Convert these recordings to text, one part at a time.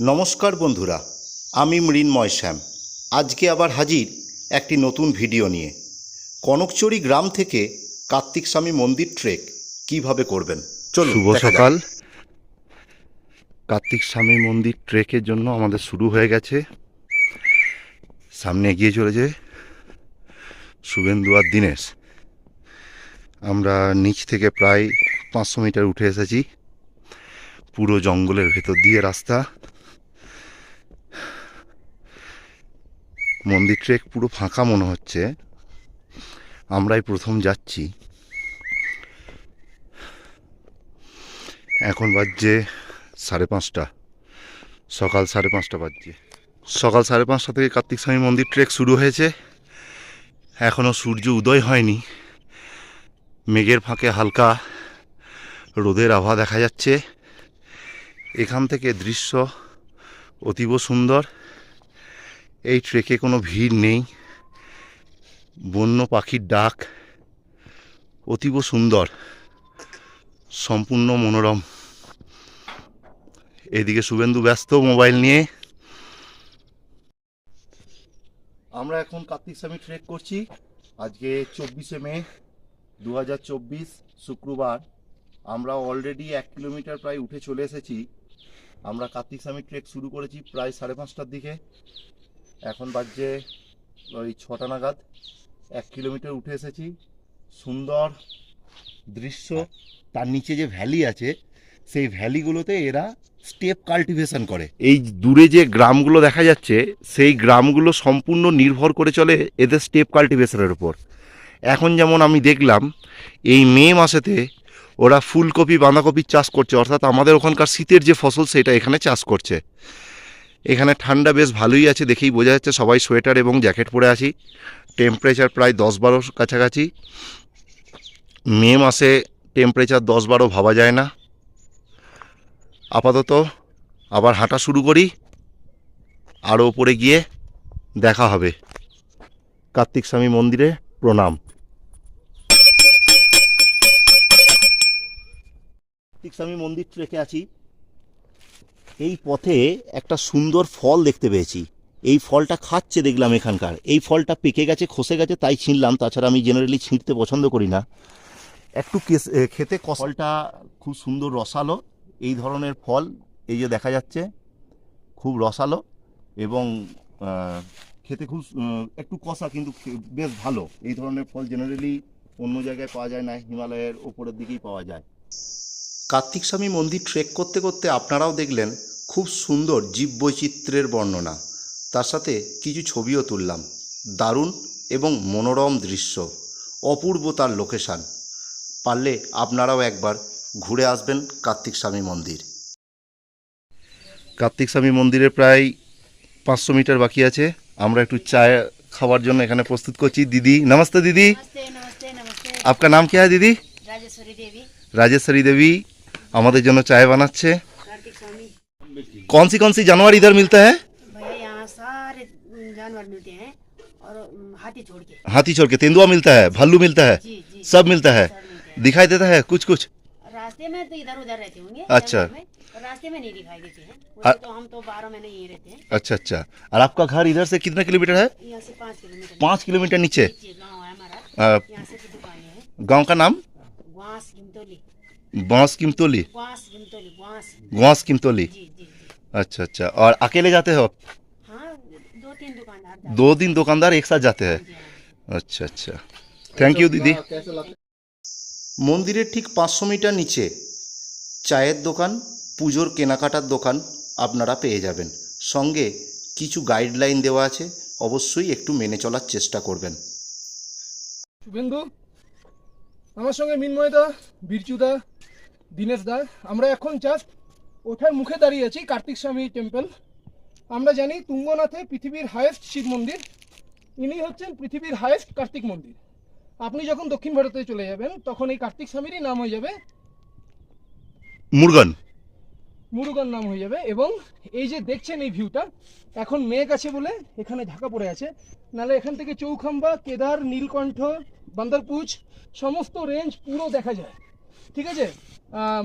নমস্কার বন্ধুরা আমি মৃন্ময় শ্যাম। আজকে আবার হাজির একটি নতুন ভিডিও নিয়ে। কনকচুরি গ্রাম থেকে কার্তিক স্বামী মন্দির ট্রেক কীভাবে করবেন? চলুন শুভ সকাল। কার্তিক স্বামী মন্দির ট্রেকের জন্য আমাদের শুরু হয়ে গেছে। সামনে এগিয়ে চলেছে শুভেন্দু আর দিনেশ। আমরা নিচ থেকে প্রায় পাঁচশো মিটার উঠে এসেছি। পুরো জঙ্গলের ভেতর দিয়ে রাস্তা। মন্দির ট্রেক পুরো ফাঁকা মনে হচ্ছে। আমরাই প্রথম যাচ্ছি। এখন বাজছে সাড়ে পাঁচটা। সকাল সাড়ে পাঁচটা বাজছে। সকাল সাড়ে পাঁচটা থেকে কার্তিক স্বামী মন্দির ট্রেক শুরু হয়েছে। এখনও সূর্য উদয় হয়নি। মেঘের ফাঁকে হালকা রোদের আভা দেখা যাচ্ছে। এখান থেকে দৃশ্য অতীব সুন্দর। এই ট্রেকে কোনো ভিড় নেই। বন্য পাখির ডাক অতীব সুন্দর, সম্পূর্ণ মনোরম। এদিকে শুভেন্দু ব্যস্ত মোবাইল নিয়ে। আমরা এখন কার্তিক স্বামী ট্রেক করছি। আজকে চব্বিশে মে দু হাজার চব্বিশ শুক্রবার। আমরা অলরেডি এক কিলোমিটার প্রায় উঠে চলে এসেছি। আমরা কার্তিক স্বামী ট্রেক শুরু করেছি প্রায় সাড়ে পাঁচটার দিকে। এখন বাজছে ওই ছটা নাগাদ। এক কিলোমিটার উঠে এসেছি। সুন্দর দৃশ্য। তার নিচে যে ভ্যালি আছে, সেই ভ্যালিগুলোতে এরা স্টেপ কাল্টিভেশন করে। এই দূরে যে গ্রামগুলো দেখা যাচ্ছে, সেই গ্রামগুলো সম্পূর্ণ নির্ভর করে চলে এদের স্টেপ কাল্টিভেশনের উপর। এখন যেমন আমি দেখলাম, এই মে মাসেতে ওরা ফুলকপি, বাঁধাকপির চাষ করছে। অর্থাৎ আমাদের ওখানকার শীতের যে ফসল, সেটা এখানে চাষ করছে। এখানে ঠান্ডা বেশ ভালোই আছে দেখেই বোঝা যাচ্ছে সবাই সোয়েটার এবং জ্যাকেট পরে আছি। টেম্পারেচার প্রায় দশ বারোর কাছাকাছি। মে মাসে টেম্পারেচার দশ বারো ভাবা যায় না। আপাতত আবার হাঁটা শুরু করি। আরও ওপরে গিয়ে দেখা হবে। কার্তিক স্বামী মন্দিরে প্রণাম। কার্তিক স্বামী মন্দির ট্রেকে আছি। এই পথে একটা সুন্দর ফল দেখতে পেয়েছি। এই ফলটা খাচ্ছে দেখলাম এখানকার। এই ফলটা পেকে গেছে খসে গেছে তাই ছিঁড়লাম তাছাড়া আমি জেনারেলি ছিঁড়তে পছন্দ করি না। একটু কেস- খেতে ফলটা খুব সুন্দর রসালো। এই ধরনের ফল এই যে দেখা যাচ্ছে খুব রসালো এবং খেতে খুব একটু কষা কিন্তু খে- বেশ ভালো। এই ধরনের ফল জেনারেলি অন্য জায়গায় পাওয়া যায় না হিমালয়ের ওপরের দিকেই পাওয়া যায়। কার্তিক স্বামী মন্দির ট্রেক করতে করতে আপনারাও দেখলেন খুব সুন্দর জীববৈচিত্র্যের বর্ণনা। তার সাথে কিছু ছবিও তুললাম। দারুণ এবং মনোরম দৃশ্য। অপূর্ব তার লোকেশান। পারলে আপনারাও একবার ঘুরে আসবেন কার্তিক স্বামী মন্দির। কার্তিক স্বামী মন্দিরে প্রায় পাঁচশো মিটার বাকি আছে। আমরা একটু চা খাওয়ার জন্য এখানে প্রস্তুত করছি। দিদি নমস্তে দিদি। আপনার নাম কে হয় দিদি? রাজেশ্বরী দেবী। রাজেশ্বরী দেবী আমাদের জন্য চায় বানাচ্ছে। कौन सी कौन सी जानवर इधर मिलता है? भैया यहाँ सारे जानवर मिलते हैं और हाथी छोड़ के। हाथी छोड़ के तेंदुआ मिलता है भालू मिलता है जी जी सब मिलता है। दिखाई देता है कुछ कुछ रास्ते में तो इधर उधर रहते होंगे अच्छा। रास्ते में नहीं दिखाई देते हैं। तो हम तो बारह महीने यहीं रहते हैं। अच्छा अच्छा। और आपका घर इधर से कितना किलोमीटर है? यहाँ से पाँच किलोमीटर। पाँच किलोमीटर नीचे। गाँव की नाम? बाँस किमतोली ग्वास किमतोली जी जी। अच्छा अच्छा और अकेले जाते हो आप? हाँ दो तीन दुकानदार जाते दो दिन दुकानदार एक साथ जाते हैं हैं। जी हाँ। अच्छा अच्छा थैंक यू दीदी মন্দিরের ঠিক পাঁচশো মিটার নিচে চায়ের দোকান পুজোর কেনাকাটার দোকান আপনারা পেয়ে যাবেন সঙ্গে কিছু গাইডলাইন দেওয়া আছে অবশ্যই একটু মেনে চলার চেষ্টা করবেন শুভেন্দু আমার সঙ্গে মিনময়দা বীরচুদা দীনেশ দা আমরা এখন জাস্ট ওঠার মুখে দাঁড়িয়ে আছি কার্তিক স্বামী টেম্পল আমরা জানি তুঙ্গনাথে পৃথিবীর হায়েস্ট শিব মন্দির। ইনি হচ্ছেন পৃথিবীর হায়েস্ট কার্তিক মন্দির। আপনি যখন দক্ষিণ ভারতে চলে যাবেন তখন এই কার্তিক স্বামীরই নাম হয়ে যাবে মুরগন। মুরুগান নাম হয়ে যাবে এবং এই যে দেখছেন এই ভিউটা এখন মেঘ আছে বলে এখানে ঢাকা পড়ে আছে। নাহলে এখান থেকে চৌখাম্বা কেদার নীলকণ্ঠ বান্দরপুচ সমস্ত রেঞ্জ পুরো দেখা যায়। ঠিক আছে?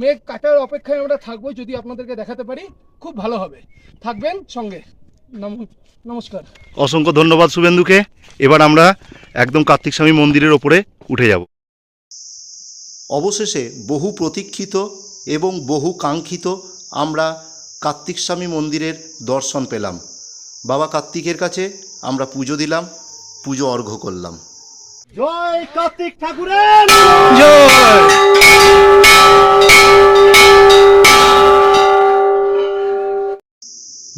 মেঘ কাটার অপেক্ষায় আমরা থাকব যদি আপনাদেরকে দেখাতে পারি। খুব ভালো হবে। থাকবেন সঙ্গে। নমস্কার। অসংখ্য ধন্যবাদ শুভেন্দুকে। এবার আমরা একদম কার্তিক স্বামী মন্দিরের ওপরে উঠে যাব। অবশেষে বহু প্রতীক্ষিত এবং বহু কাঙ্ক্ষিত আমরা কার্তিক স্বামী মন্দিরের দর্শন পেলাম। বাবা কার্তিকের কাছে আমরা পুজো দিলাম পুজো অর্ঘ্য করলাম। জয় কার্তিক ঠাকুরের!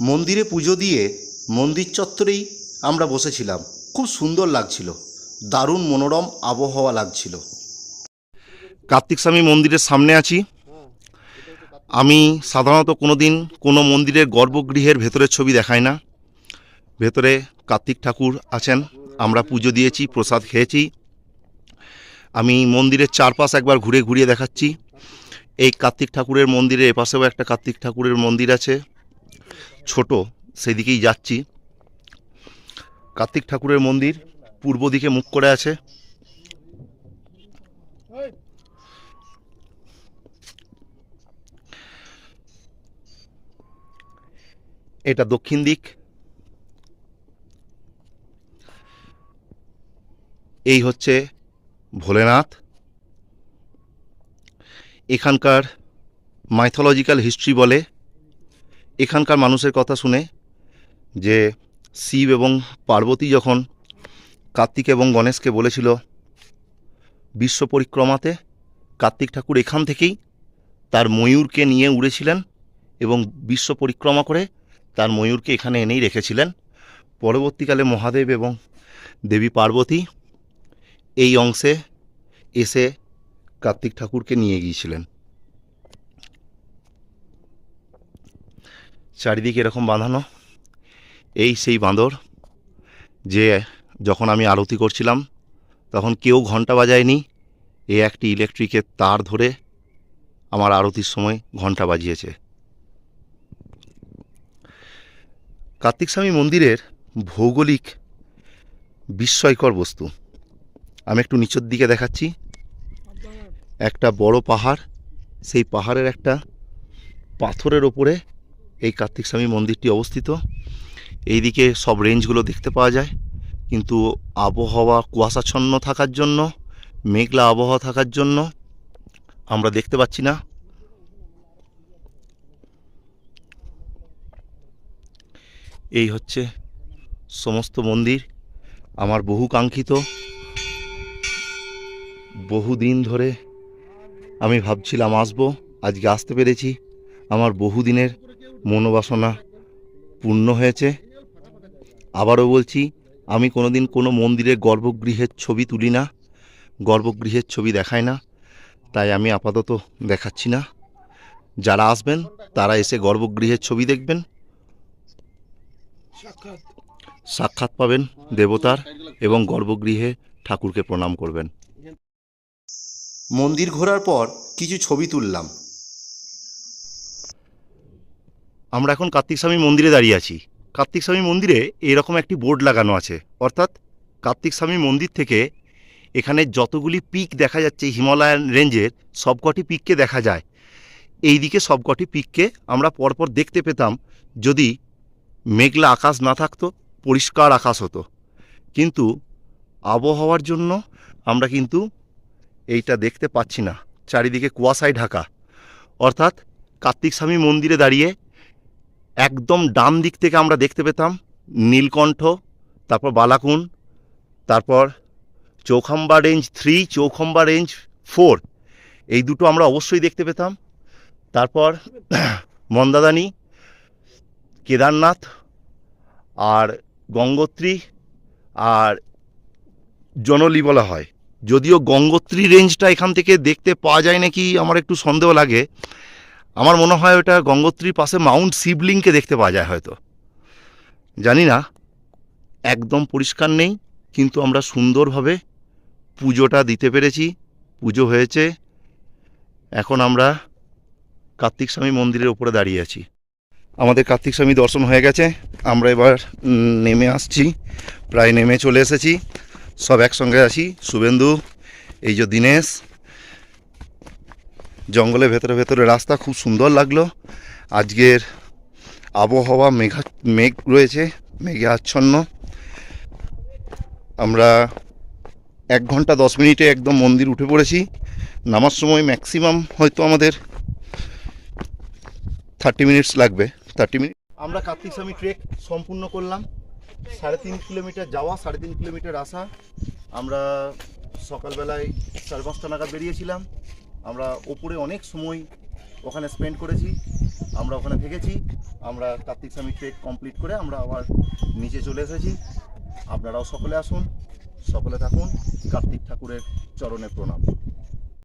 মন্দিরে পুজো দিয়ে মন্দির চত্বরেই আমরা বসেছিলাম। খুব সুন্দর লাগছিল। দারুণ মনোরম আবহাওয়া লাগছিল। কার্তিক স্বামী মন্দিরের সামনে আছি। আমি সাধারণত কোনো দিন কোনো মন্দিরের গর্ভগৃহের ভেতরের ছবি দেখাই না। ভেতরে কার্তিক ঠাকুর আছেন। আমরা পুজো দিয়েছি, প্রসাদ খেয়েছি। আমি মন্দিরের চারপাশ একবার ঘুরে ঘুরিয়ে দেখাচ্ছি। এই কার্তিক ঠাকুরের মন্দিরের এপাশেও একটা কার্তিক ঠাকুরের মন্দির আছে। ছোট, সেদিকেই যাচ্ছি। কার্তিক ঠাকুরের মন্দির পূর্ব দিকে মুখ করে আছে। এটা দক্ষিণ দিক। এই হচ্ছে ভোলেনাথ। এখানকার মাইথোলজিক্যাল হিস্ট্রি বলে, এখানকার মানুষের কথা শুনে যে শিব এবং পার্বতী যখন কার্তিক এবং গণেশকে বলেছিল, বিশ্ব পরিক্রমাতে কার্তিক ঠাকুর এখান থেকেই তার ময়ূরকে নিয়ে উড়েছিলেন এবং বিশ্ব পরিক্রমা করে তার ময়ূরকে এখানে এনেই রেখেছিলেন। পরবর্তীকালে মহাদেব এবং দেবী পার্বতী এই অংশে এসে কার্তিক ঠাকুরকে নিয়ে গিয়েছিলেন। চারিদিকে এরকম বাঁধানো। এই সেই বাঁদর যে যখন আমি আরতি করছিলাম, তখন কেউ ঘণ্টা বাজায়নি। এ একটি ইলেকট্রিকের তার ধরে আমার আরতির সময় ঘণ্টা বাজিয়েছে। কার্তিক স্বামী মন্দিরের ভৌগোলিক বিস্ময়কর বস্তু। আমি একটু নিচের দিকে দেখাচ্ছি। একটা বড় পাহাড়, সেই পাহাড়ের একটা পাথরের ওপরে এই কার্তিক স্বামী মন্দিরটি অবস্থিত। এইদিকে সব রেঞ্জগুলো দেখতে পাওয়া যায়, কিন্তু আবহাওয়া কুয়াশাচ্ছন্ন থাকার জন্য, মেঘলা আবহাওয়া থাকার জন্য আমরা দেখতে পাচ্ছি না। এই হচ্ছে সমস্ত মন্দির, আমার বহু কাঙ্ক্ষিত। বহুদিন ধরে আমি ভাবছিলাম আসব, আজকে আসতে পেরেছি। আমার বহুদিনের মনোবাসনা পূর্ণ হয়েছে। আবারও বলছি, আমি কোনোদিন কোনো মন্দিরের গর্ভগৃহের ছবি তুলি না, গর্ভগৃহের ছবি দেখাই না, তাই আমি আপাতত দেখাচ্ছি না। যারা আসবেন, তারা এসে গর্ভগৃহের ছবি দেখবেন। সাক্ষাৎ পাবেন দেবতার এবং গর্ভগৃহে ঠাকুরকে প্রণাম করবেন। মন্দির ঘোরার পর কিছু ছবি তুললাম। আমরা এখন কার্তিক স্বামী মন্দিরে দাঁড়িয়ে আছি। কার্তিক স্বামী মন্দিরে এরকম একটি বোর্ড লাগানো আছে। অর্থাৎ কার্তিক স্বামী মন্দির থেকে এখানে যতগুলি পিক দেখা যাচ্ছে, হিমালয়ান রেঞ্জের, সবকটি পিককে দেখা যায়। এই দিকে সবকটি পিককে আমরা পরপর দেখতে পেতাম যদি মেঘলা আকাশ না থাকতো, পরিষ্কার আকাশ হতো। কিন্তু আবহাওয়ার জন্য আমরা কিন্তু এইটা দেখতে পাচ্ছি না। চারিদিকে কুয়াশায় ঢাকা। অর্থাৎ কার্তিক স্বামী মন্দিরে দাঁড়িয়ে একদম ডান দিক থেকে আমরা দেখতে পেতাম নীলকণ্ঠ, তারপর বালাকুন, তারপর Chaukhamba range three, Chaukhamba range four. এই দুটো আমরা অবশ্যই দেখতে পেতাম। তারপর মন্দাদানি, কেদারনাথ আর গঙ্গোত্রী আর জনলি বলা হয়। যদিও গঙ্গোত্রী রেঞ্জটা এখান থেকে দেখতে পাওয়া যায় নাকি, আমার একটু সন্দেহ লাগে। আমার মনে হয় ওটা গঙ্গোত্রীর পাশে মাউন্ট শিবলিংকে দেখতে পাওয়া যায় হয়তো। জানি না, একদম পরিষ্কার নেই, কিন্তু আমরা সুন্দরভাবে পুজোটা দিতে পেরেছি, পুজো হয়েছে। এখন আমরা কার্তিক স্বামী মন্দিরের উপরে দাঁড়িয়ে আছি। আমাদের কার্তিক স্বামী দর্শন হয়ে গেছে, আমরা এবার নেমে আসছি, প্রায় নেমে চলে এসেছি। সব একসঙ্গে আছি, শুভেন্দু, এই যে দীনেশ। জঙ্গলের ভেতরে ভেতরে রাস্তা খুব সুন্দর লাগল। আজকের আবহাওয়া মেঘা, মেঘ রয়েছে, মেঘে আচ্ছন্ন। আমরা এক ঘণ্টা দশ মিনিটে একদম মন্দির উঠে পড়েছি। নামার সময় ম্যাক্সিমাম হয়তো আমাদের থার্টি মিনিটস লাগবে থার্টি মিনিট আমরা কার্তিক স্বামী ট্রেক সম্পূর্ণ করলাম। সাড়ে তিন কিলোমিটার যাওয়া, সাড়ে তিন কিলোমিটার আসা। আমরা সকালবেলায় সাড়ে পাঁচটা নাগাদ বেরিয়েছিলাম। আমরা ওপরে অনেক সময় ওখানে স্পেন্ড করেছি। আমরা ওখানে থেকেছি। আমরা কার্তিক স্বামী ট্রেক কমপ্লিট করে আমরা আবার নিচে চলে এসেছি। আপনারাও সকলে আসুন, সকলে থাকুন। কার্তিক ঠাকুরের চরণে প্রণাম।